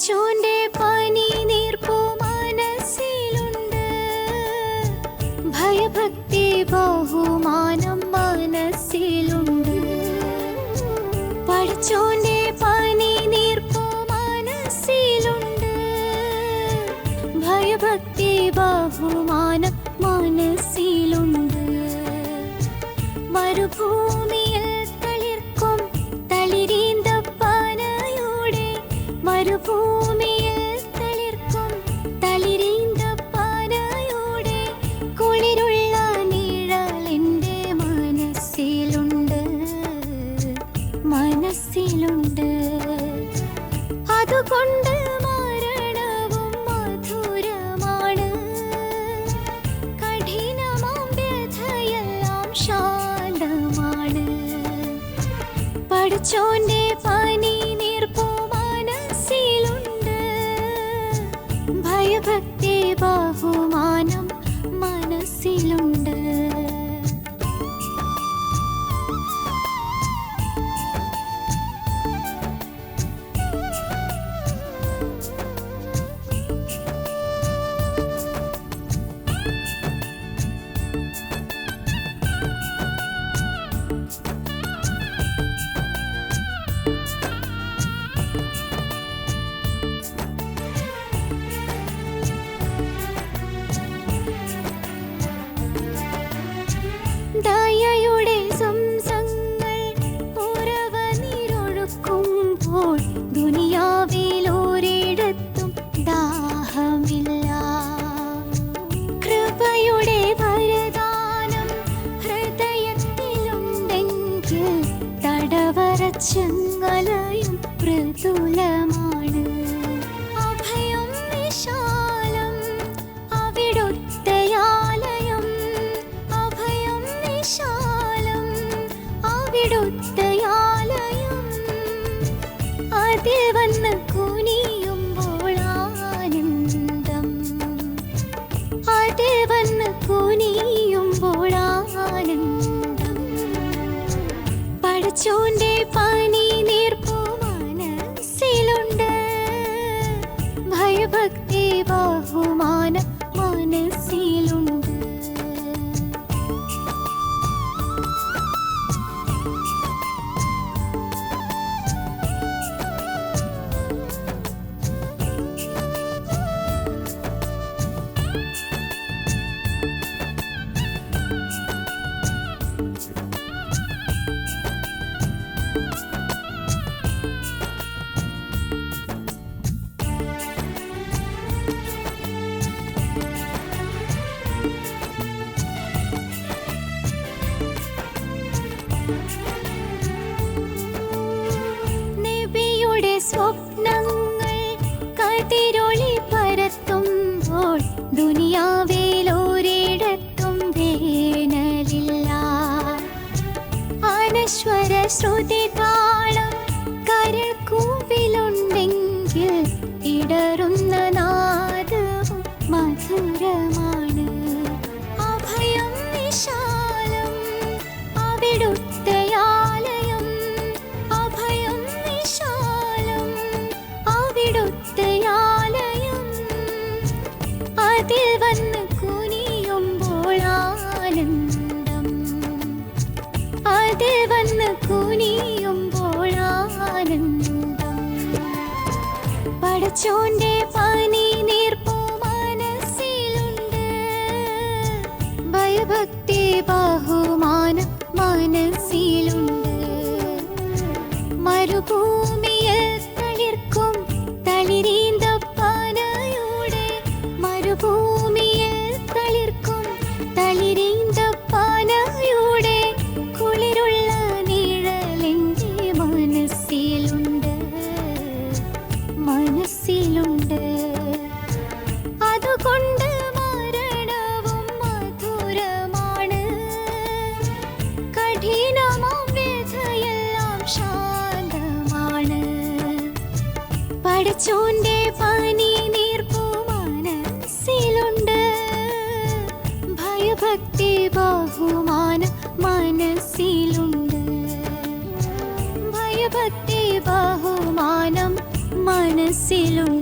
പഠിച്ചോന്റെ പനി നീർപ്പോ മനസ്സിലുണ്ട്. ഭയഭക്തി ബഹുമാനം മനസ്സിലുണ്ട്. പഠിച്ചോന്റെ പനി നീർപ്പോ മനസ്സിലുണ്ട്. ഭയഭക്തി ബഹുമാനം മനസ്സിലുണ്ട്. മരുഭൂമിയിൽ പഠിച്ചോന്റെ പനി നീർപ്പോ മനസ്സിലുണ്ട് ഭയഭക്തി ബഹുമാനം മനസ്സിലുണ്ട്. മൃദുലമാണ് അഭയം വിശാലം അവിടുത്തയാലയം. അഭയം വിശാലം അവിടുത്തയാലയം. അതിൽ വന്ന് കുനിയുമ്പോൾ ആനന്ദം. അതിൽ വന്ന് കുനിയുമ്പോൾ ആനന്ദം. പഠിച്ചോന്റെ പനി ബഹുമാനം മനസ്സിലുണ്ട് നബിയുടെ സ്വപ്നങ്ങൾ കതിരൊളി പരത്തുമ്പോൾ ദുനിയാവിൽ ഒരിടത്തും വേനലില്ല. അനശ്വര ശ്രുതി താളം കരൾ കൂവിലുണ്ടെങ്കിൽ ഇടറുന്ന നാദവും മധുരമാണ് മരുഭൂമിയിൽ തളിർക്കും തളിരീന്തപ്പനയുടെ മരുഭൂമിയിൽ മനസ്സിലുണ്ട്. അതുകൊണ്ട് മരണവും മധുരമാണ്. കഠിനമാം വ്യഥയെല്ലാം ശാന്തമാണ്. പഠിച്ചോന്റെ പനി നീർപ്പു മനസ്സിലുണ്ട്. ഭയഭക്തി ബഹുമാനം മനസ്സിലുണ്ട്